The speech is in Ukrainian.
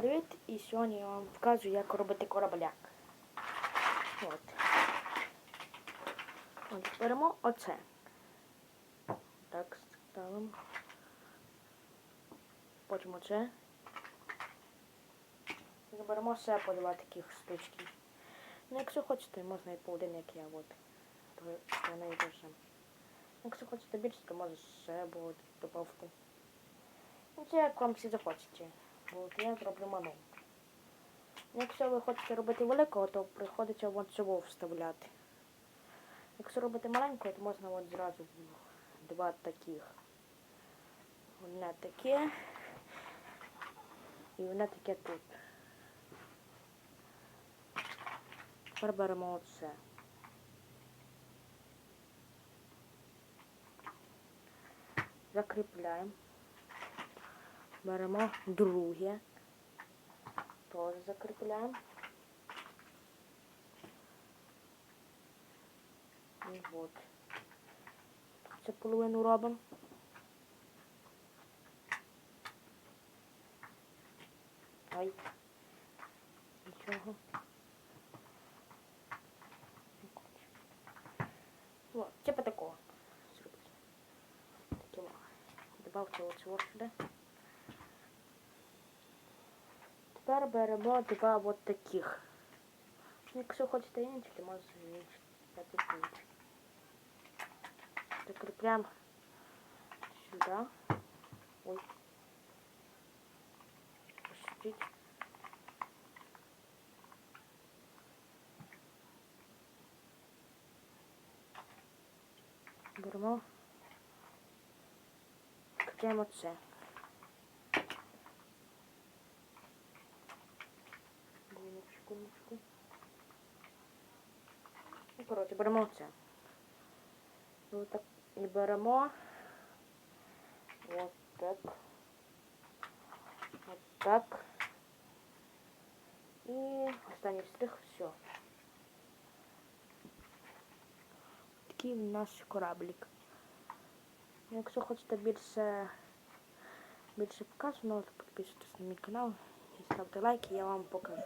Привіт! І сьогодні я вам покажу, як робити корабляк. От. От, беремо оце. Так, ставимо. Потім оце. І беремо ще по два таких штучки. Ну, якщо хочете, можна і по один, як я от. То не дуже. Якщо хочете більше, то може ще було добавку. Ну, це як вам всі захочете. От я зроблю маленьку. Ну, Якщо ви хочете робити великого, то приходиться от цього вставляти. Якщо робити маленького, то можна от зразу два таких. Одне таке і одне таке тут. Тепер беремо оце. Закріпляємо. Беремо друге. Теж закріпляємо. І от. Це половину робимо. Ай. Нічого. О, типа такого. Зробити. Таке во. Добавте Тепер беремо два от таких. Якщо хочете інші, можна інші. Я тут інші. Закріпляємо сюди. Ой. Пустіть. Беремо. Закріпляємо це. Секундочку. Ну, коротше, беремо це. Ну, так, і беремо. От так. От так. І останній штрих, все. Такий у нас кораблик. Якщо хочете більше, більше показано, то підписуйтесь на мій канал і ставте лайки, я вам покажу.